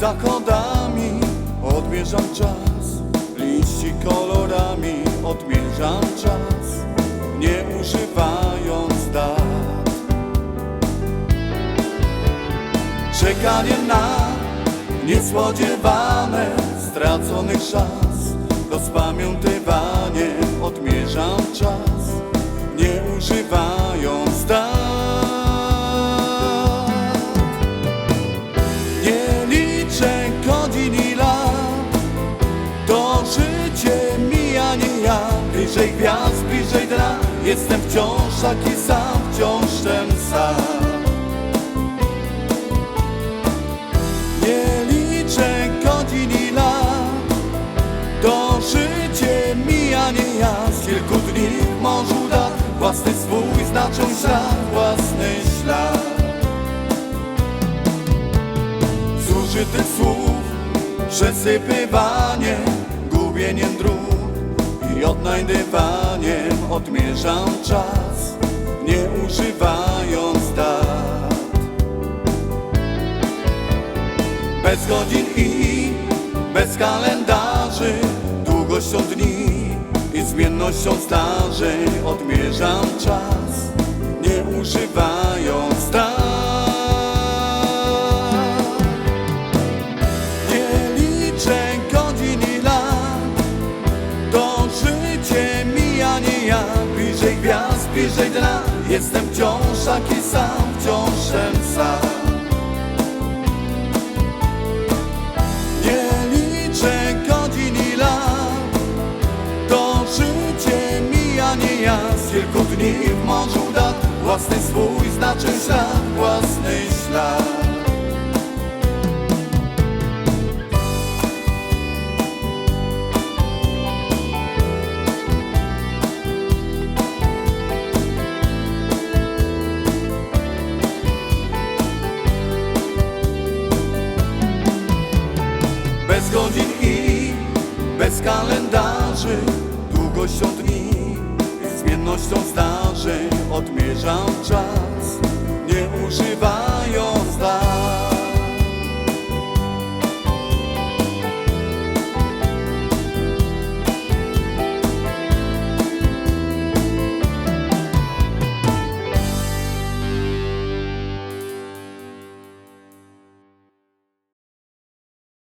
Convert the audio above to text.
zachodami. Odmierzam czas Liści kolorami. Odmierzam czas Nie używając dat. Czekanie na niespodziewane Straconych szans. Rozpamiętywanie Bliżej gwiazd, bliżej dna. Jestem wciąż taki sam, wciąż ten sam. Nie liczę godzin i lat. To życie mija, nie ja. Z kilku dni w morzu dat Własny swój znaczą ślad, własny ślad. Zużytych słów Przesypywanie gubieniem dróg I odnajdywaniem odmierzam czas Nie używając dat. Bez godzin i bez kalendarzy Długością dni i zmiennością zdarzeń Odmierzam czas bliżej Jestem wciąż taki sam, wciąż ten sam. Nie liczę godzin i lat. To życie mija, nie ja. Z dni w morzu dat Własny swój znaczy ślad, własny ślad godzin i bez kalendarzy. Długością dni zmiennością zdarzeń Odmierzam czas, nie używając lat